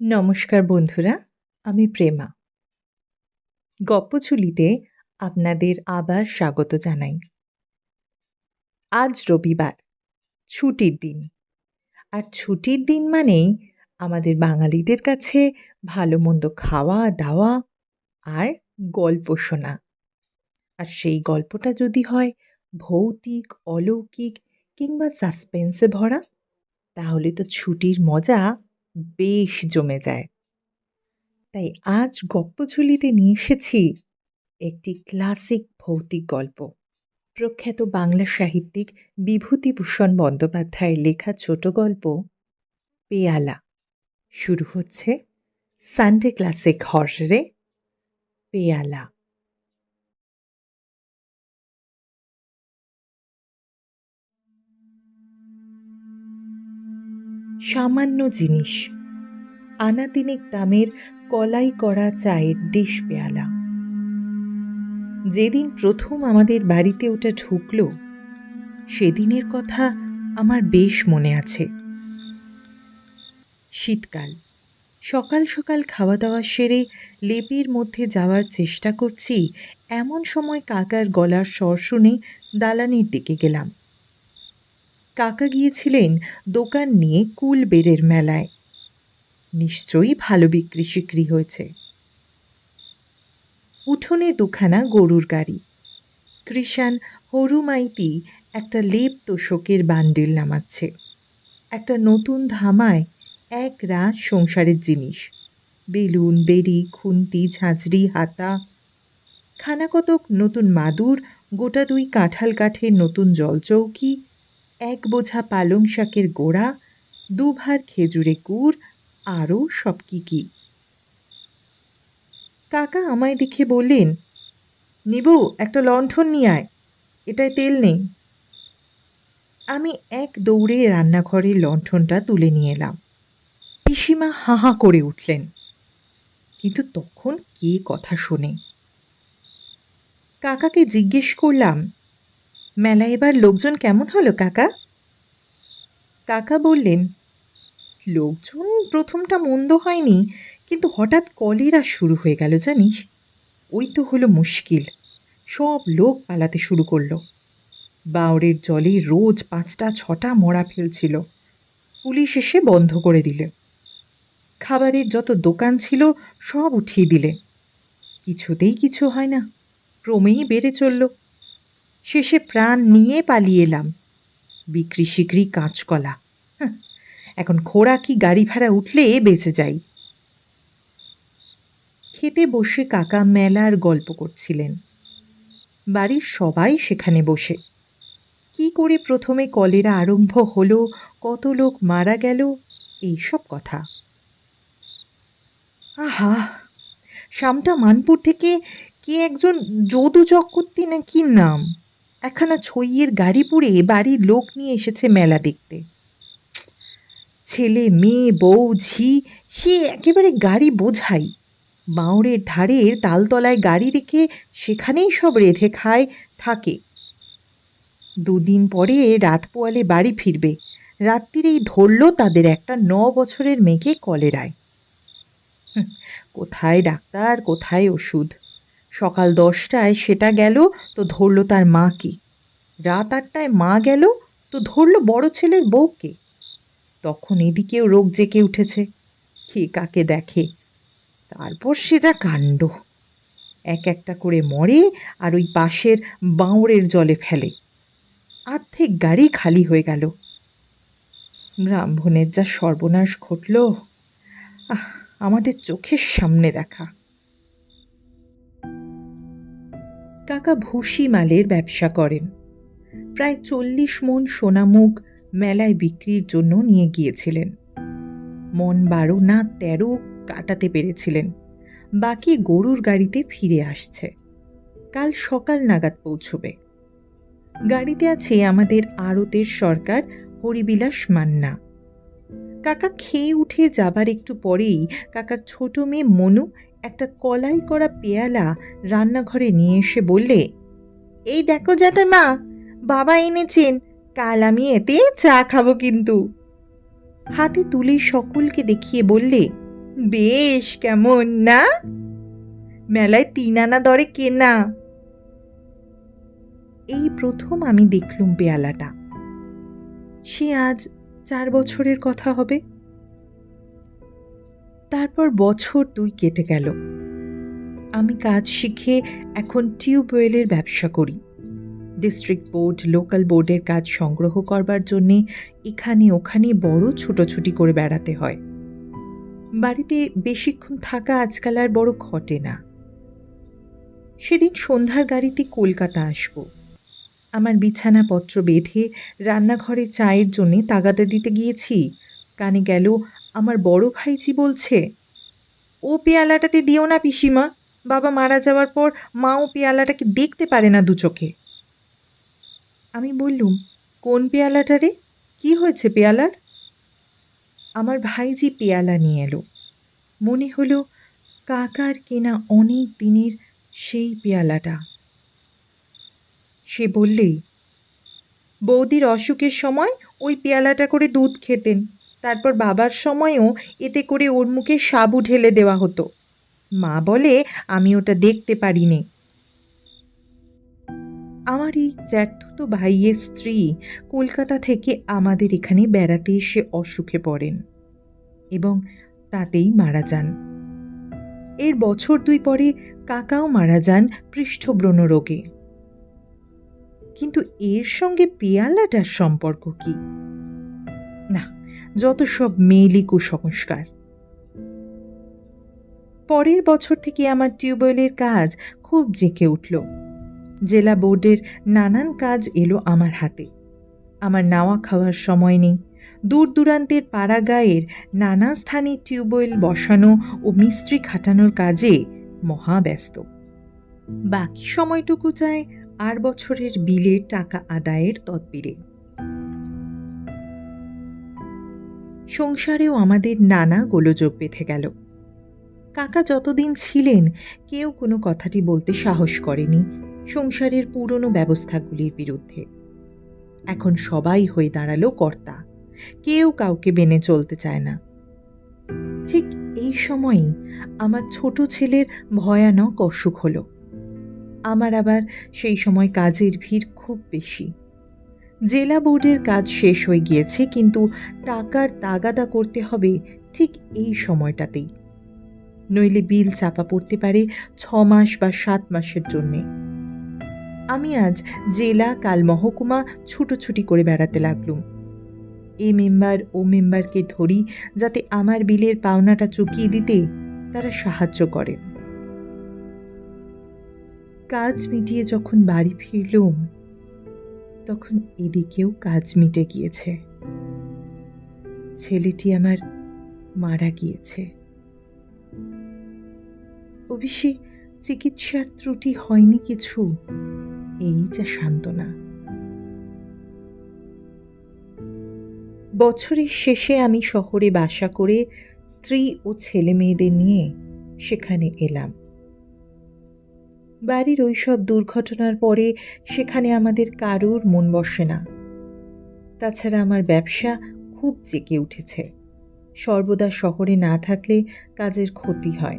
নমস্কার বন্ধুরা, আমি প্রেমা। গপ্পঝুলিতে আপনাদের আবার স্বাগত জানাই। আজ রবিবার, ছুটির দিন। আর ছুটির দিন মানেই আমাদের বাঙালিদের কাছে ভালো মন্দ খাওয়া দাওয়া আর গল্প শোনা। আর সেই গল্পটা যদি হয় ভৌতিক, অলৌকিক কিংবা সাসপেন্সে ভরা, তাহলে তো ছুটির মজা বেশ জমে যায়। তাই আজ গপ্পঝুলিতে নিয়ে এসেছি একটি ক্লাসিক ভৌতিক গল্প। প্রখ্যাত বাংলা সাহিত্যিক বিভূতিভূষণ বন্দ্যোপাধ্যায়ের লেখা ছোট গল্প, পেয়ালা। শুরু হচ্ছে সানডে ক্লাসিক হররে পেয়ালা। সামান্য জিনিস। আনাতিনিক দামের কলাই করা চায়ের ডিশ পেয়ালা। যেদিন প্রথম আমাদের বাড়িতে ওটা ঢুকলো, সেদিনের কথা আমার বেশ মনে আছে। শীতকাল। সকাল সকাল খাওয়া দাওয়া সেরে লেপের মধ্যে যাওয়ার চেষ্টা করছি, এমন সময় কাকার গলার স্বর শুনে দালানির দিকে গেলাম। কাকা গিয়েছিলেন দোকান নিয়ে কুল বেড়ের মেলায়। নিশ্চয়ই ভালো বিক্রি সিক্রি হয়েছে। উঠোনে দুখানা গরুর গাড়ি। কৃষাণ হরুমাইতি একটা লেপ তোষকের বান্ডিল নামাচ্ছে। একটা নতুন ধামায় এক রাত সংসারের জিনিস। বেলুন, বেড়ি, খুন্তি, ঝাঁঝরি, হাতা। খানাকতক নতুন মাদুর, গোটা দুই কাঁঠাল কাঠের নতুন জলচৌকি। এক বোঝা পালং শাকের গোড়া, দুভার খেজুরে গুড়, আরও সব কি কি। কাকা আমায় দেখে বললেন, নিবু, একটা লণ্ঠন নিয়ে আয়, এটায় তেল নেই। আমি এক দৌড়ে রান্নাঘরের লণ্ঠনটা তুলে নিয়ে এলাম। পিসিমা হা হা করে উঠলেন। কিন্তু তখন কে কথা শোনে? কাকাকে জিজ্ঞেস করলাম মেলা এবার লোকজন কেমন হলো, কাকা? কাকা বললেন, লোকজন প্রথমটা মন্দ হয়নি, কিন্তু হঠাৎ কলেরা শুরু হয়ে গেল, জানিস? ওই তো হলো মুশকিল। সব লোক পালাতে শুরু করল। বাওরের জলে রোজ পাঁচটা, ছটা মরা ফেলছিল। পুলিশ এসে বন্ধ করে দিলে। খাবারের যত দোকান ছিল, সব উঠিয়ে দিলে। কিছুতেই কিছু হয় না। ক্রমেই বেড়ে চলল। শেষে প্রাণ নিয়ে পালিয়ে এলাম। বিক্রি সিক্রি কাঁচকলা। এখন খোড়া কি গাড়ি ভাড়া উঠলে বেঁচে যাই। খেতে বসে কাকা মেলার গল্প করছিলেন। বাড়ির সবাই সেখানে বসে। কি করে প্রথমে কলেরা আরম্ভ হলো, কত লোক মারা গেল, এইসব কথা। আহা, শামটা মানপুর থেকে কে একজন যদু চক্রবর্তী না কি নাম? একখানা ছইয়ের গাড়ি পুড়ে বাড়ির লোক নিয়ে এসেছে মেলা দেখতে। ছেলে, মেয়ে, বউ, ঝি, সে একেবারে গাড়ি বোঝাই। বাঁওড়ের ধারের তালতলায় গাড়ি রেখে সেখানেই সব রেঁধে খায়, থাকে। দুদিন পরে রাত পোয়ালে বাড়ি ফিরবে। রাত্রিরেই ধরল তাদের একটা ন বছরের মেয়েকে কলেরায়। কোথায় ডাক্তার, কোথায় ওষুধ? সকাল দশটায় সেটা গেল, তো ধরল তার মাকে। রাত আটটায় মা গেল, তো ধরল বড় ছেলের বউকে। তখন এদিকেও রোগ জেঁকে উঠেছে, কে কাকে দেখে। তারপর সে যা কাণ্ড। এক একটা করে মরে আর ওই পাশের বাঁওড়ের জলে ফেলে। আর্ধেক গাড়ি খালি হয়ে গেল। ব্রাহ্মণের যা সর্বনাশ ঘটল আমাদের চোখের সামনে দেখা। কাকা ভুসি মালের ব্যবসা করেন। প্রায় চল্লিশ মন সোনামুখ মেলায় বিক্রির জন্য নিয়ে গিয়েছিলেন। মন বারো না তেরো কাটাতে পেরেছিলেন। বাকি গরুর গাড়িতে ফিরে আসছে। কাল সকাল নাগাদ পৌঁছবে। গাড়িতে আছে আমাদের আড়তের সরকার হরিবিলাস মান্না। কাকা খেয়ে উঠে যাবার একটু পরেই কাকার ছোট মেয়ে মনু একটা কলাই করা পেয়ালা রান্নাঘরে নিয়ে এসে বললে, এই দেখো জ্যাঠামা, বাবা এনেছেন, কাল আমি এতে চা খাব কিন্তু। হাতে তুলে সকলকে দেখিয়ে বললে, বেশ কেমন না? মেলায় তিন আনা দরে কেনা? এই প্রথম আমি দেখলুম পেয়ালাটা। সে আজ চার বছরের কথা হবে। তারপর বছর দুই কেটে গেল। আমি কাজ শিখে এখন টিউবওয়েলের ব্যবসা করি। ডিস্ট্রিক্ট বোর্ড, লোকাল বোর্ডের কাজ সংগ্রহ করবার জন্যে এখানে ওখানে বড় ছুটোছুটি করে বেড়াতে হয়। বাড়িতে বেশিক্ষণ থাকা আজকাল আর বড় ঘটে না। সেদিন সন্ধ্যার গাড়িতে কলকাতা আসব। আমার বিছানাপত্র বেঁধে রান্নাঘরে চায়ের জন্যে তাগাদা দিতে গিয়েছি। কানে গেল আমার বড় ভাইজি বলছে? ও পেয়ালাটাতে দিও না পিসিমা। বাবা মারা যাওয়ার পর মা ও পেয়ালাটাকে দেখতে পারে না দু চোখে। আমি বললুম, কোন পেয়ালাটা রে? কী হয়েছে পেয়ালার? আমার ভাইজি পেয়ালা নিয়ে এলো, মনে হলো কাকার কেনা অনেক দিনের সেই পেয়ালাটা। সে বললেই, বৌদির অসুখের সময় ওই পেয়ালাটা করে দুধ খেতেন। তারপর বাবার সময়ও এতে করে ওর মুখে সাবু ঢেলে দেওয়া হতো। মা বলে, আমি ওটা দেখতে পারিনি। আমার এই জ্যাঠতো ভাইয়ের স্ত্রী কলকাতা থেকে আমাদের এখানে বেড়াতে এসে অসুখে পড়েন এবং তাতেই মারা যান। এর বছর দুই পরে কাকাও মারা যান পৃষ্ঠব্রণ রোগে। কিন্তু এর সঙ্গে পেয়ালাটার সম্পর্ক কি? যত সব মেয়েলি কুসংস্কার। পরের বছর থেকে আমার টিউবওয়েলের কাজ খুব জেঁকে উঠল। জেলা বোর্ডের নানান কাজ এলো আমার হাতে। আমার নাওয়া খাওয়ার সময় নেই। দূর দূরান্তের পাড়াগাঁয়ের নানা স্থানে টিউবওয়েল বসানো ও মিস্ত্রি খাটানোর কাজে মহাব্যস্ত বাকি সময়টুকু যায় আর বছরের বিলের টাকা আদায়ের তদবিরে। সংসারেও আমাদের নানা গোলযোগ বেঁধে গেল। কাকা যতদিন ছিলেন, কেউ কোনো কথাটি বলতে সাহস করেনি সংসারের পুরনো ব্যবস্থাগুলির বিরুদ্ধে। এখন সবাই হয়ে দাঁড়াল কর্তা, কেউ কাউকে বেনে চলতে চায় না। ঠিক এই সময়ই আমার ছোট ছেলের ভয়ানক অসুখ হলো। আমার আবার সেই সময় কাজের ভিড় খুব বেশি। জেলা বোর্ডের কাজ শেষ হয়ে গিয়েছে, কিন্তু টাকার তাগাদা করতে হবে ঠিক এই সময়টাতেই। নইলে বিল চাপা পড়তে পারে ছ মাস বা সাত মাসের জন্যে। আমি আজ জেলা, কাল মহকুমা ছুটোছুটি করে বেড়াতে লাগলুম। এ মেম্বার, ও মেম্বারকে ধরি যাতে আমার বিলের পাওনাটা চুকিয়ে দিতে তারা সাহায্য করে কাজ মিটিয়ে যখন বাড়ি ফিরলুম তখন এদিকেও কাজ মিটে গিয়েছে। ছেলেটি আমার মারা গিয়েছে। অবশ্যই চিকিৎসার ত্রুটি হয়নি কিছু? এই যা সান্ত্বনা। বছরের শেষে আমি শহরে বাসা করে স্ত্রী ও ছেলে মেয়েদের নিয়ে সেখানে এলাম। বাড়ির ওইসব দুর্ঘটনার পরে সেখানে আমাদের কারুর মন বসে না। তাছাড়া আমার ব্যবসা খুব জেগে উঠেছে। সর্বদা শহরে না থাকলে কাজের ক্ষতি হয়।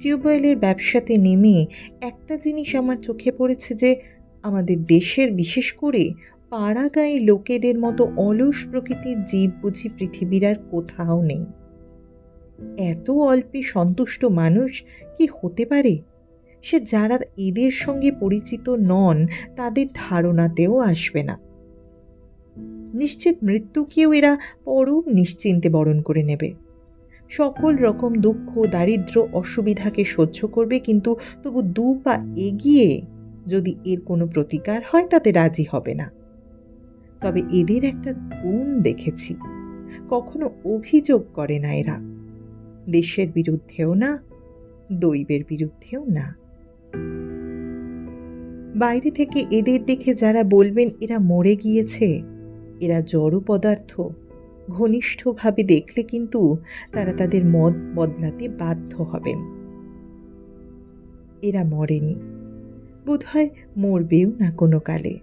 টিউবওয়েলের ব্যবসাতে নেমে একটা জিনিস আমার চোখে পড়েছে যে, আমাদের দেশের বিশেষ করে পাড়া গায়ে লোকেদের মতো অলস প্রকৃতির জীব বুঝি পৃথিবীর আর কোথাও নেই। এত অল্পে সন্তুষ্ট মানুষ কি হতে পারে? সে যারা এদের সঙ্গে পরিচিত নন, তাদের ধারণাতেও আসবে না। নিশ্চিত মৃত্যুকেও এরা পরম নিশ্চিন্তে বরণ করে নেবে। সকল রকম দুঃখ দারিদ্র অসুবিধাকে সহ্য করবে, কিন্তু তবু দু পা এগিয়ে যদি এর কোনো প্রতিকার হয়, তাতে রাজি হবে না। তবে এদের একটা গুণ দেখেছি। কখনো অভিযোগ করে না এরা। দেশের বিরুদ্ধেও না, দৈবের বিরুদ্ধেও না। বাইরে থেকে এদের দেখে যারা বলবেন, এরা মরে গিয়েছে, এরা জড় পদার্থ। ঘনিষ্ঠভাবে দেখলে কিন্তু তারা তাদের মত বদলাতে বাধ্য হবেন। এরা মরেনি। বোধহয় মরবেও না কোনো কালে।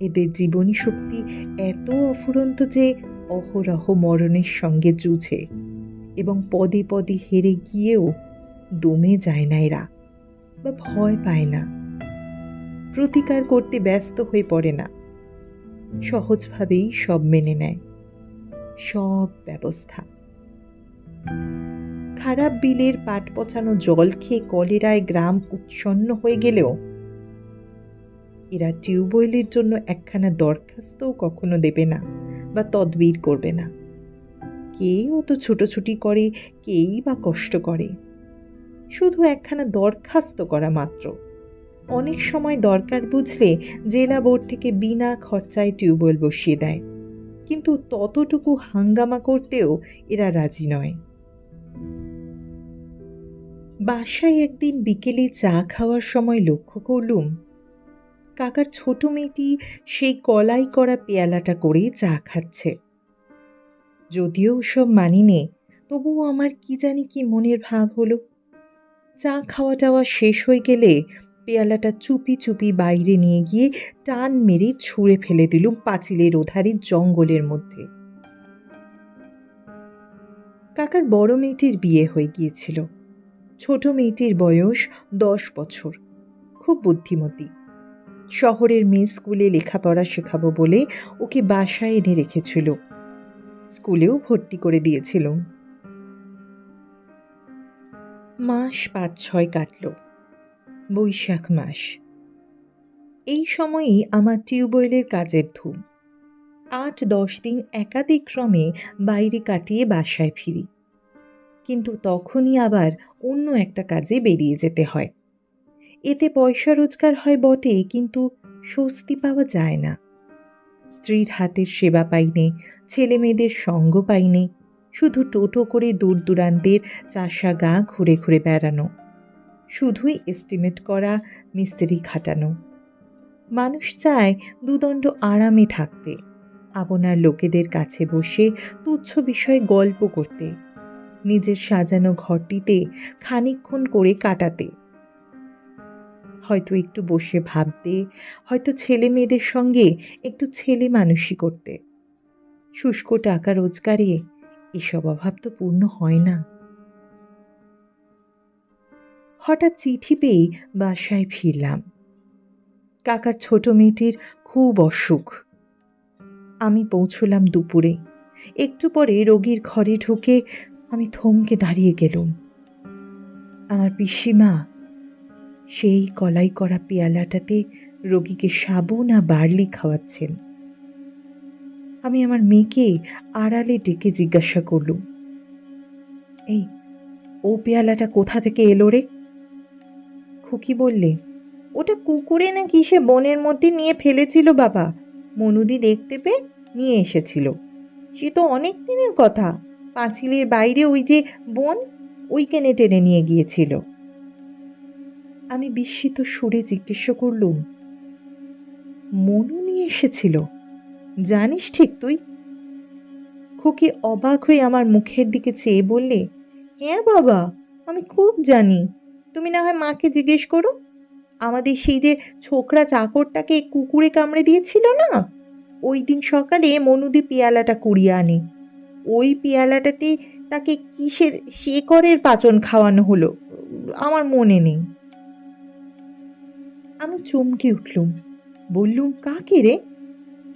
এদের জীবনী শক্তি এত অফুরন্ত যে অহরহ মরণের সঙ্গে জুঝে এবং পদে পদে হেরে গিয়েও দমে যায় না এরা। বা ভয় পায় না। প্রতিকার করতে ব্যস্ত হয়ে পড়ে না। সহজভাবেই সব মেনে নেয়। সব ব্যবস্থা। খারাপ বিলের পাট পচানো জল খেয়ে কলেরায় গ্রাম উচ্ছন্ন হয়ে গেলেও এরা টিউবওয়েলের জন্য একখানা দরখাস্তও কখনো দেবে না বা তদবির করবে না। কে অত ছুটোছুটি করে, কেই বা কষ্ট করে? শুধু একখানা দরখাস্ত করা মাত্র। অনেক সময় দরকার বুঝলে জেলা বোর্ড থেকে বিনা খরচায় টিউবওয়েল বসিয়ে দেয়। কিন্তু ততটুকু হাঙ্গামা করতেও এরা রাজি নয়। বাসায় একদিন বিকেলে চা খাওয়ার সময় লক্ষ্য করলুম, কাকার ছোট মেয়েটি সেই কলাই করা পেয়ালাটা করে চা খাচ্ছে। যদিও সব মানি নে তবুও আমার কি জানি কি মনের ভাব হলো। চা খাওয়া টাওয়া শেষ হয়ে গেলে পেয়ালাটা চুপি চুপি বাইরে নিয়ে গিয়ে টান মেরে ছুঁড়ে ফেলে দিলুম পাঁচিলের ওধারে জঙ্গলের মধ্যে। কাকার বড় মেয়েটির বিয়ে হয়ে গিয়েছিল। ছোট মেয়েটির বয়স দশ বছর। খুব বুদ্ধিমতী। শহরের মেয়ে স্কুলে লেখাপড়া শেখাবো বলে ওকে বাসায় এনে রেখেছিল। স্কুলেও ভর্তি করে দিয়েছিল মাস পাঁচ ছয় কাটল। বৈশাখ মাস। এই সময়ই আমার টিউবওয়েলের কাজের ধুম। আট দশ দিন একাধিক ক্রমে বাইরে কাটিয়ে বাসায় ফিরি। কিন্তু তখনই আবার অন্য একটা কাজে বেরিয়ে যেতে হয়। এতে পয়সা রোজগার হয় বটে, কিন্তু স্বস্তি পাওয়া যায় না। স্ত্রীর হাতের সেবা পাইনে ছেলে মেয়েদের সঙ্গ পাইনে শুধু টোটো করে দূর দূরান্তের চাষা গা ঘুরে ঘুরে বেড়ানো, শুধুই এস্টিমেট করা, মিস্ত্রি খাটানো। মানুষ চায় দুদণ্ড আরামে থাকতে, আপনার লোকেদের কাছে বসে তুচ্ছ বিষয়ে গল্প করতে, নিজের সাজানো ঘরটিতে খানিকক্ষণ করে কাটাতে। হয়তো একটু বসে ভাবতে, হয়তো ছেলে মেয়েদের সঙ্গে একটু ছেলে মানুষই করতে। শুষ্ক টাকা রোজগারে এসব অভাব তো পূর্ণ হয় না। হঠাৎ চিঠি পেয়ে বাসায় ফিরলাম। কাকার ছোট মেয়েটির খুব অসুখ। আমি পৌঁছলাম দুপুরে। একটু পরে রোগীর ঘরে ঢুকে আমি থমকে দাঁড়িয়ে গেলুম। আমার পিসিমা, সেই কলাই করা পেয়ালাটাতে রোগীকে সাবুন আর বার্লি খাওয়াচ্ছেন। আমি আমার মেয়েকে আড়ালে ডেকে জিজ্ঞাসা করলুম, এই, ও পেয়ালাটা কোথা থেকে এলো রে? খুকি বললে, ওটা কুকুরে না কিসে বনের মধ্যে নিয়ে ফেলেছিল বাবা। মনুদি দেখতে পেয়ে নিয়ে এসেছিল। সে তো অনেক দিনের কথা। পাঁচিলের বাইরে ওই যে বন ওইখানে টেনে নিয়ে গিয়েছিল। আমি বিস্মিত সুরে জিজ্ঞেস করলুম, মনু নিয়ে এসেছিল? জানিস ঠিক তুই? খুকি অবাক হয়ে আমার মুখের দিকে চেয়ে বললে হ্যাঁ বাবা, আমি খুব জানি। তুমি না হয় মাকে জিজ্ঞেস করো। আমাদের সেই যে ছোকরা চাকরটাকে কুকুরে কামড়ে দিয়েছিল না? ওই দিন সকালে মনুদি পেয়ালাটা কুড়িয়ে আনে। ওই পেয়ালাটাতে তাকে কিসের শেকরের পাচন খাওয়ানো হলো, আমার মনে নেই। আমি চমকে উঠলুম। বললুম, কাকে রে?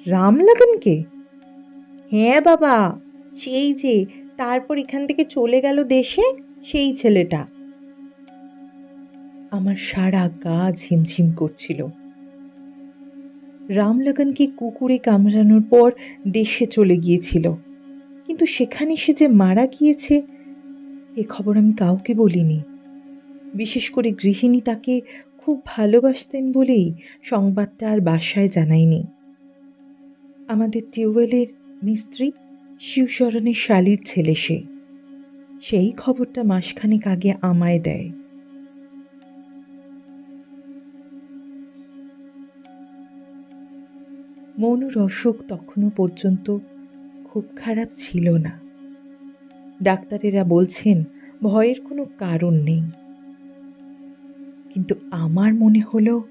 রামলাগনকে? হ্যাঁ বাবা, সেই যে, তারপর এখান থেকে চলে গেল দেশে সেই ছেলেটা। আমার সারা গা ঝিমঝিম করছিল। রামলাগনকে কুকুরে কামড়ানোর পর দেশে চলে গিয়েছিল। কিন্তু সেখানে সে যে মারা গিয়েছে, এ খবর আমি কাউকে বলিনি। বিশেষ করে গৃহিণী তাকে খুব ভালোবাসতেন বলেই সংবাদটা আর বাসায় জানাইনি আমাদের টিউবওয়েলের মিস্ত্রি শিবশরণের শালির ছেলে সে। সেই খবরটা মাসখানেক আগে আমায় দেয়। মনুর অসুখ তখনও পর্যন্ত খুব খারাপ ছিল না। ডাক্তারেরা বলছেন, ভয়ের কোনো কারণ নেই। কিন্তু আমার মনে হলো,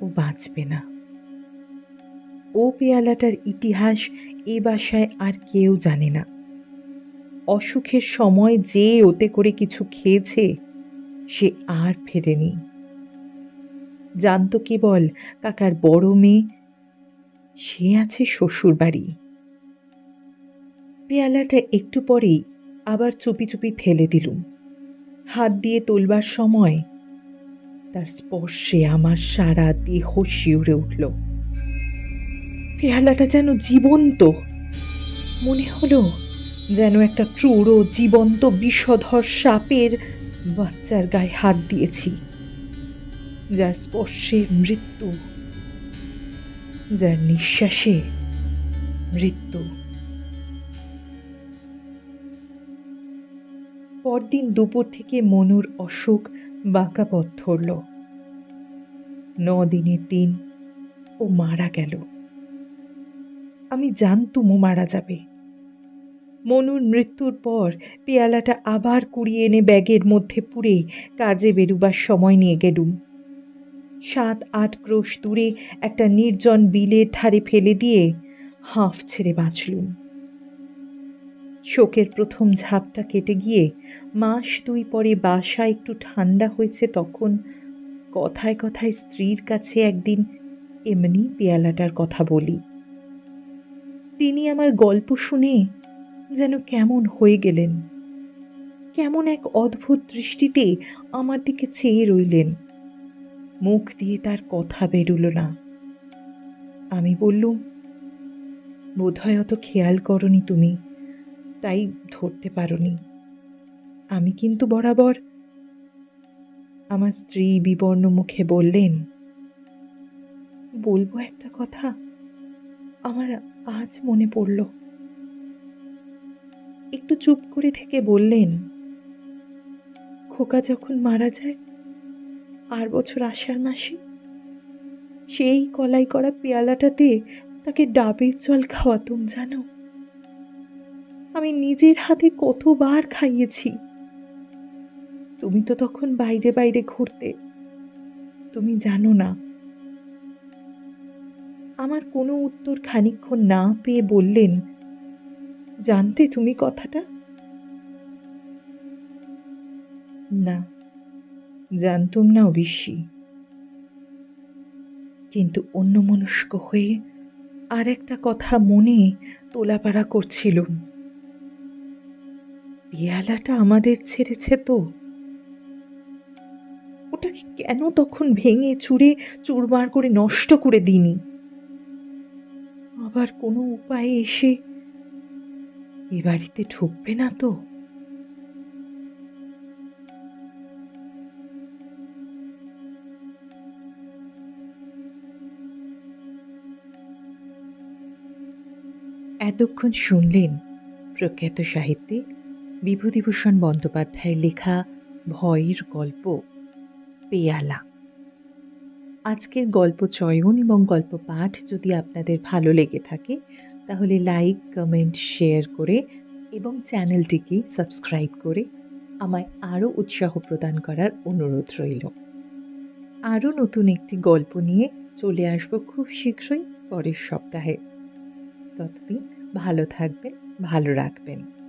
ও বাঁচবে না। ও পেয়ালাটার ইতিহাস এ বাসায় আর কেউ জানে না। অসুখের সময় যে ওতে করে কিছু খেয়েছে, সে আর ফেরেনি। জানতো কেবল কাকার বড় মেয়ে, সে আছে শ্বশুর বাড়ি পেয়ালাটা একটু পরেই আবার চুপি চুপি ফেলে দিলুম হাত দিয়ে তোলবার সময় তার স্পর্শে আমার সারা দেহ শিউরে উঠল। পেয়ালাটা যেন জীবন্ত। মনে হলো যেন একটা ও জীবন্ত বিষধর সাপের বাচ্চার গায়ে হাত দিয়েছি, যার স্পর্শে মৃত্যু, যার নিঃশ্বাসে মৃত্যু। পরদিন দুপুর থেকে মনুর অসুখ বাঁকা পথ ধরল। ন দিনের দিন ও মারা গেল। আমি জানতুম ও মারা যাবে। মনুর মৃত্যুর পর পেয়ালাটা আবার কুড়িয়ে এনে ব্যাগের মধ্যে পুরে কাজে বেরুবার সময় নিয়ে গেলুম। সাত, আট ক্রোশ দূরে একটা নির্জন বিলের ধারে ফেলে দিয়ে হাঁফ ছেড়ে বাঁচলুম। শোকের প্রথম ঝাপটা কেটে গিয়ে মাস দুই পরে বাসা একটু ঠান্ডা হয়েছে তখন কথায় কথায় স্ত্রীর কাছে একদিন এমনি পেয়ালাটার কথা বলি। তিনি আমার গল্প শুনে যেন কেমন হয়ে গেলেন। কেমন এক অদ্ভুত দৃষ্টিতে আমার দিকে চেয়ে রইলেন। মুখ দিয়ে তার কথা বেরুল না। আমি বললুম, বোধহয় অত খেয়াল করনি তুমি, তাই ধরতে পারোনি। আমি কিন্তু বরাবর আমার স্ত্রী বিবর্ণ মুখে বললেন, বলব একটা কথা, আমার আজ মনে পড়ল। একটু চুপ করে থেকে বললেন, খোকা যখন মারা যায়, আর বছর আষাঢ় মাসে, সেই কলাই করা পেয়ালাটাতে তাকে ডাবের জল খাওয়াতুম, জানো? আমি নিজের হাতে কতবার খাইয়েছি। তুমি তো তখন বাইরে বাইরে ঘুরতে, তুমি জানো না। আমার কোনো উত্তর খানিক্ষণ না পেয়ে বললেন, জানতে তুমি কথাটা? না, জানতুম না অবশ্যই। কিন্তু অন্যমনস্ক হয়ে আর একটা কথা মনে তোলাপাড়া করছিলুম পেয়ালাটা আমাদের ছেড়েছে তো। ওটাকে কেন তখন ভেঙে চুরে চুরমার করে নষ্ট করে দিনি আবার কোনো উপায়ে এসে এ বাড়িতে ঢুকবে না তো? এতক্ষণ শুনলেন প্রখ্যাত সাহিত্যিক বিভূতিভূষণ বন্দ্যোপাধ্যায়ের লেখা ভয়ের গল্প, পেয়ালা। আজকের গল্প চয়ন এবং গল্প পাঠ যদি আপনাদের ভালো লেগে থাকে, তাহলে লাইক কমেন্ট শেয়ার করে এবং চ্যানেলটিকে সাবস্ক্রাইব করে আমায় আরও উৎসাহ প্রদান করার অনুরোধ রইল। আরও নতুন একটি গল্প নিয়ে চলে আসব খুব শীঘ্রই পরের সপ্তাহে। ততদিন ভালো থাকবেন, ভালো রাখবেন।